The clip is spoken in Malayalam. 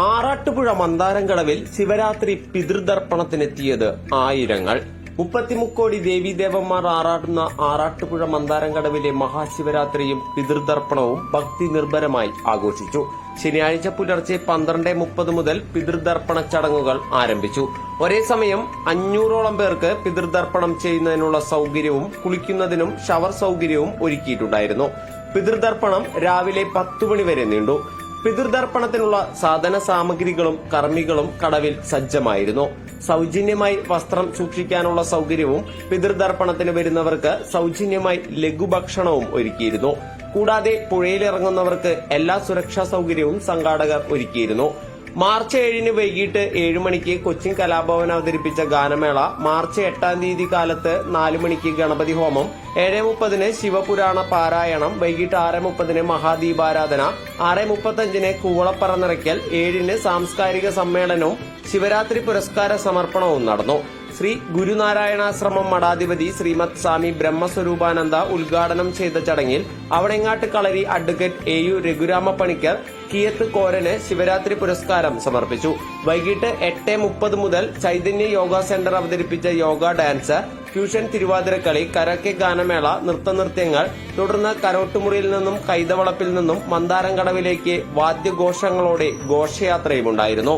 ആറാട്ടുപുഴ മന്ദാരംകടവിൽ ശിവരാത്രി പിതൃതർപ്പണത്തിനെത്തിയത് ആയിരങ്ങൾ. മുപ്പത്തിമുക്കോടി ദേവീദേവന്മാർ ആറാടുന്ന ആറാട്ടുപുഴ മന്ദാരംകടവിലെ മഹാശിവരാത്രിയും പിതൃതർപ്പണവും ഭക്തി നിർഭരമായി ആഘോഷിച്ചു. ശനിയാഴ്ച പുലർച്ചെ പന്ത്രണ്ട് മുപ്പത് മുതൽ പിതൃതർപ്പണ ചടങ്ങുകൾ ആരംഭിച്ചു. ഒരേ സമയം അഞ്ഞൂറോളം പേർക്ക് പിതൃതർപ്പണം ചെയ്യുന്നതിനുള്ള സൗകര്യവും കുളിക്കുന്നതിനും ഷവർ സൗകര്യവും ഒരുക്കിയിട്ടുണ്ടായിരുന്നു. പിതൃതർപ്പണം രാവിലെ പത്തു മണി വരെ നീണ്ടു. പിതൃതർപ്പണത്തിനുള്ള സാധന സാമഗ്രികളും കർമ്മികളും കടവിൽ സജ്ജമായിരുന്നു. സൗജന്യമായി വസ്ത്രം സൂക്ഷിക്കാനുള്ള സൗകര്യവും പിതൃതർപ്പണത്തിന് വരുന്നവർക്ക് സൗജന്യമായി ലഘുഭക്ഷണവും ഒരുക്കിയിരുന്നു. കൂടാതെ പുഴയിലിറങ്ങുന്നവർക്ക് എല്ലാ സുരക്ഷാ സൗകര്യവും സംഘാടകർ ഒരുക്കിയിരുന്നു. മാർച്ച് ഏഴിന് വൈകിട്ട് ഏഴു മണിക്ക് കൊച്ചിൻ കലാഭവൻ അവതരിപ്പിച്ച ഗാനമേള മാർച്ച് എട്ടാം തീയതി കാലത്ത് നാലു മണിക്ക് ഗണപതി ഹോമം ഏഴ് മുപ്പതിന് ശിവപുരാണ പാരായണം വൈകിട്ട് ആറ് മുപ്പതിന് മഹാദീപാരാധന ആറ് മുപ്പത്തഞ്ചിന് കൂവളപ്പറ നിറയ്ക്കൽ ഏഴിന് സാംസ്കാരിക സമ്മേളനവും ശിവരാത്രി പുരസ്കാര സമർപ്പണവും നടന്നു. ശ്രീ ഗുരുനാരായണാശ്രമം മഠാധിപതി ശ്രീമത് സ്വാമി ബ്രഹ്മസ്വരൂപാനന്ദ ഉദ്ഘാടനം ചെയ്ത ചടങ്ങിൽ Avanangattu Kalari advocate A U Raghurama Panicker കിയത്ത് കോരന് ശിവരാത്രി പുരസ്കാരം സമർപ്പിച്ചു. വൈകിട്ട് എട്ട് മുപ്പത് മുതൽ ചൈതന്യ യോഗ സെന്റർ അവതരിപ്പിച്ച യോഗ ഡാൻസ് ഫ്യൂഷൻ തിരുവാതിരക്കളി കരക്കെ ഗാനമേള നൃത്തനൃത്യങ്ങൾ തുടർന്ന് കരോട്ടുമുറിയിൽ നിന്നും കൈതവളപ്പിൽ നിന്നും മന്ദാരം കടവിലേക്ക് വാദ്യഘോഷങ്ങളോടെ ഘോഷയാത്രയുമുണ്ടായിരുന്നു.